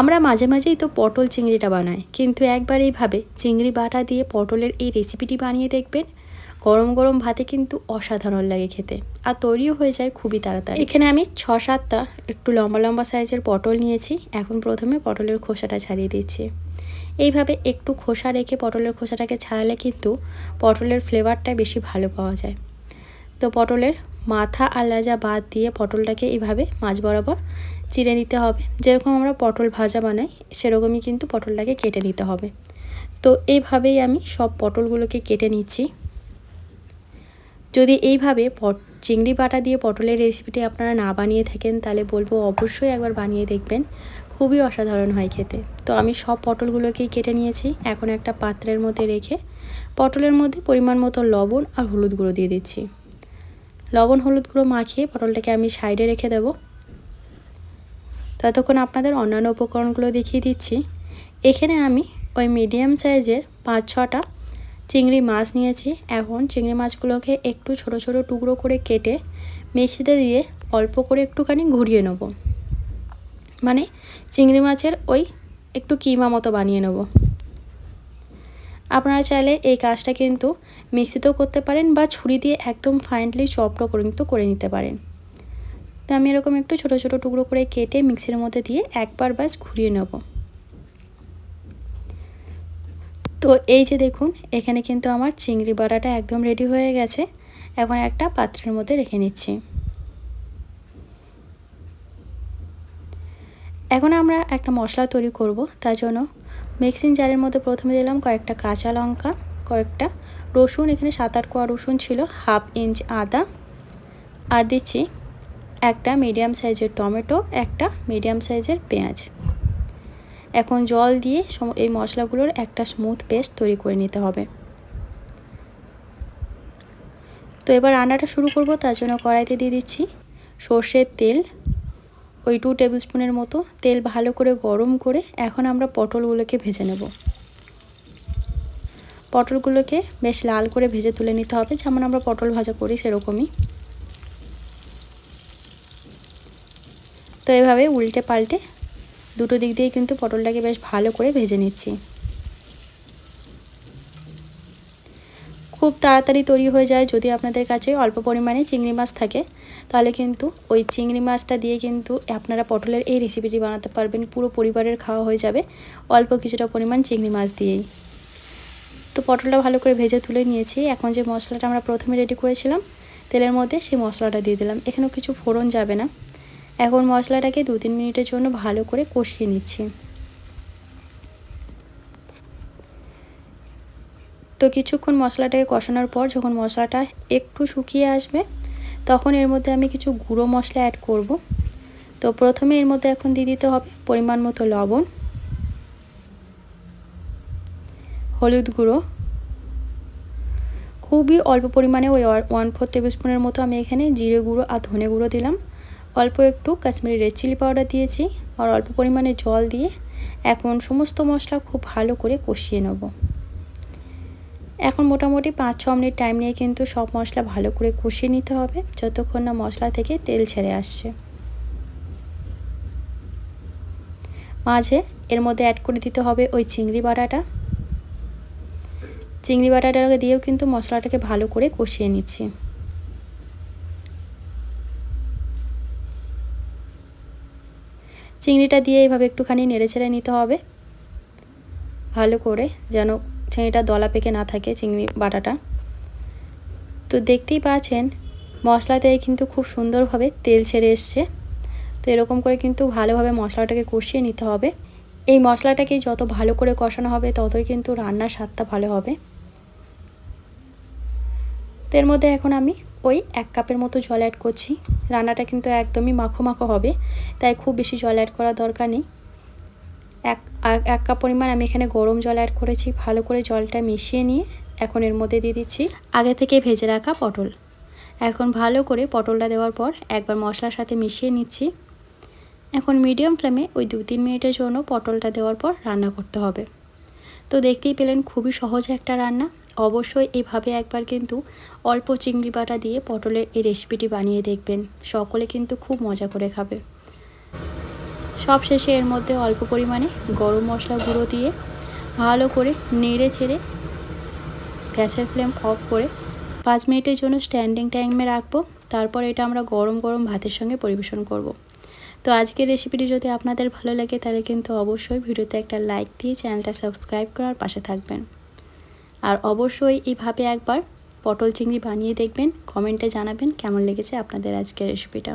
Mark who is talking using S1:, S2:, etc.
S1: আমরা মাঝে মাঝেই তো পটল চিংড়িটা বানাই, কিন্তু একবার এইভাবে চিংড়ি বাটা দিয়ে পটলের এই রেসিপিটি বানিয়ে দেখবেন, গরম গরম ভাতে কিন্তু অসাধারণ লাগে খেতে। আর তৈরিও হয়ে যায় খুবই তাড়াতাড়ি। এখানে আমি ছ সাতটা একটু লম্বা লম্বা সাইজের পটল নিয়েছি, এখন প্রথমে পটলের খোসাটা ছাড়িয়ে দিচ্ছি। এইভাবে একটু খোসা রেখে পটলের খোসাটাকে ছাড়ালে কিন্তু পটলের ফ্লেভারটা বেশি ভালো পাওয়া যায়। তো পটলের মাথা আর লাজা বাদ দিয়ে পটলটাকে এইভাবে মাছ বরাবর চিড়ে নিতে হবে। যেরকম আমরা পটল ভাজা বানাই, সেরকমই কিন্তু পটলটাকে কেটে নিতে হবে। তো এইভাবেই আমি সব পটলগুলোকে কেটে নিচ্ছি। যদি এইভাবে পট, চিংড়ি বাটা দিয়ে পটলের রেসিপিটি আপনারা না বানিয়ে থাকেন, তাহলে বলব অবশ্যই একবার বানিয়ে দেখবেন। খুবই অসাধারণ হয় খেতে। তো আমি সব পটলগুলোকেই কেটে নিয়েছি। এখন একটা পাত্রের মধ্যে রেখে পটলের মধ্যে পরিমাণ মতো লবণ আর হলুদ গুঁড়ো দিয়ে দিচ্ছি। লবণ, হলুদ গুঁড়ো মাখিয়ে পটলটাকে আমি সাইডে রেখে দেব। ততক্ষণ আপনাদের অন্যান্য উপকরণগুলো দেখিয়ে দিচ্ছি। এখানে আমি ওই মিডিয়াম সাইজের পাঁচ, ছটা চিংড়ি মাছ নিয়েছি। এখন চিংড়ি মাছগুলোকে একটু ছোট ছোট টুকরো করে কেটে মিক্সিতে দিয়ে অল্প করে একটুখানি ঘুরিয়ে নেব। মানে চিংড়ি মাছের ওই একটু কিমা মতো বানিয়ে নেব। আপনারা চাইলে এই কাজটা কিন্তু মিক্সিতেও করতে পারেন বা ছুরি দিয়ে একদম ফাইনলি চপটা করে কিন্তু করে নিতে পারেন। আমি এরকম একটু ছোট ছোট টুকরো করে কেটে মিক্সির মধ্যে দিয়ে একবার ব্যাস ঘুরিয়ে নেব। তো এই যে দেখুন, এখানে কিন্তু আমার চিংড়ি বড়াটা একদম রেডি হয়ে গেছে। এখন একটা পাত্রের মধ্যে রেখে নিচ্ছি। এখন আমরা একটা মশলা তৈরি করব, তার জন্য মিক্সিং জারের মধ্যে প্রথমে দিলাম কয়েকটা কাঁচা লঙ্কা, কয়েকটা রসুন, এখানে সাত আট কোয়া রসুন ছিল হাফ ইঞ্চ আদা। আর দিচ্ছি একটা মিডিয়াম সাইজের টমেটো, একটা মিডিয়াম সাইজের পেঁয়াজ। এখন জল দিয়ে এই মশলাগুলোর একটা স্মুথ পেস্ট তৈরি করে নিতে হবে। তো এবার রান্নাটা শুরু করব, তার জন্য কড়াইতে দিয়ে দিচ্ছি সর্ষের তেল, ওই টু টেবিল স্পুনের মতো। তেল ভালো করে গরম করে এখন আমরা পটলগুলোকে ভেজে নেব। পটলগুলোকে বেশ লাল করে ভেজে তুলে নিতে হবে, যেমন আমরা পটল ভাজা করি সেরকমই। তো এভাবে উল্টে পাল্টে দুটো দিক দিয়েই কিন্তু পটলটাকে বেশ ভালো করে ভেজে নিচ্ছি। খুব তাড়াতাড়ি তৈরি হয়ে যায় যদি আপনাদের কাছে অল্প পরিমাণে চিংড়ি মাছ থাকে, তাহলে কিন্তু ওই চিংড়ি মাছটা দিয়ে কিন্তু আপনারা পটলের এই রেসিপিটি বানাতে পারবেন। পুরো পরিবারের খাওয়া হয়ে যাবে অল্প কিছুটা পরিমাণ চিংড়ি মাছ দিয়েই। তো পটলটা ভালো করে ভেজে তুলে নিয়েছি। এখন যে মশলাটা আমরা প্রথমে রেডি করেছিলাম, তেলের মধ্যে সেই মশলাটা দিয়ে দিলাম। এখানেও কিছু ফোড়ন যাবে না। এখন মশলাটাকে দু তিন মিনিটের জন্য ভালো করে কষিয়ে নিচ্ছি। তো কিছুক্ষণ মশলাটাকে কষানোর পর যখন মশলাটা একটু শুকিয়ে আসবে, তখন এর মধ্যে আমি কিছু গুঁড়ো মশলা অ্যাড করব। তো প্রথমে এর মধ্যে এখন দিয়ে দিতে হবে পরিমাণ মতো লবণ, হলুদ গুঁড়ো। খুবই অল্প পরিমাণে ওই ওয়ান ফোর টেবিল স্পুনের মতো আমি এখানে জিরে গুঁড়ো আর ধনে গুঁড়ো দিলাম। অল্প একটু কাশ্মীরি রেড চিলি পাউডার দিয়েছি আর অল্প পরিমাণে জল দিয়ে এখন সমস্ত মশলা খুব ভালো করে কষিয়ে নেব। এখন মোটামুটি পাঁচ ছ মিনিট টাইম নিয়ে কিন্তু সব মশলা ভালো করে কষিয়ে নিতে হবে যতক্ষণ না মশলা থেকে তেল ছেড়ে আসছে। মাঝে এর মধ্যে অ্যাড করে দিতে হবে ওই চিংড়ি বাটাটা। চিংড়ি বাটাটাকে দিয়েও কিন্তু মশলাটাকে ভালো করে কষিয়ে নিচ্ছি। চিংড়িটা দিয়ে এইভাবে একটুখানি নেড়ে ছেড়ে নিতে হবে। ভালো করে যেন চিংড়িটা দলা পেকে না থাকে চিংড়ি বাটাটা। তো দেখতেই পাচ্ছেন মশলাতে কিন্তু খুব সুন্দরভাবে তেল ছেড়ে এসছে। তো এরকম করে কিন্তু ভালোভাবে মশলাটাকে কষিয়ে নিতে হবে। এই মশলাটাকে যত ভালো করে কষানো হবে, ততই কিন্তু রান্নার স্বাদটা ভালো হবে। তো এর মধ্যে এখন আমি ওই এক কাপের মতো জল অ্যাড করছি। রান্নাটা কিন্তু একদমই মাখো মাখো হবে, তাই খুব বেশি জল অ্যাড করার দরকার নেই। এক এক কাপ পরিমাণ আমি এখানে গরম জল অ্যাড করেছি, ভালো করে জলটা মিশিয়ে নিয়ে এখন এর মধ্যে দিয়ে দিচ্ছি আগে থেকে ভেজে রাখা পটল। এখন ভালো করে পটলটা দেওয়ার পর একবার মশলার সাথে মিশিয়ে নিচ্ছি। এখন মিডিয়াম ফ্লেমে ওই দু তিন মিনিটের জন্য পটলটা দেওয়ার পর রান্না করতে হবে। তো দেখতেই পেলেন খুবই সহজ একটা রান্না। অবশ্যই এভাবে একবার কিন্তু অল্প চিংড়ি বাটা দিয়ে পটলের এই রেসিপিটি বানিয়ে দেখবেন। সকলে কিন্তু খুব মজা করে খাবে। সব শেষে এর মধ্যে অল্প পরিমাণে গরম মশলা গুঁড়ো দিয়ে ভালো করে নেড়ে ছেড়ে গ্যাসের ফ্লেম অফ করে পাঁচ মিনিটের জন্য স্ট্যান্ডিং টাইমে রাখব। তারপর এটা আমরা গরম গরম ভাতের সঙ্গে পরিবেশন করব। তো আজকের রেসিপিটি যদি আপনাদের ভালো লাগে, তাহলে কিন্তু অবশ্যই ভিডিওতে একটা লাইক দিয়ে চ্যানেলটা সাবস্ক্রাইব করার পাশে থাকবেন। আর অবশ্যই এইভাবে একবার পটল চিংড়ি বানিয়ে দেখবেন, কমেন্টে জানাবেন কেমন লেগেছে আপনাদের আজকের রেসিপিটা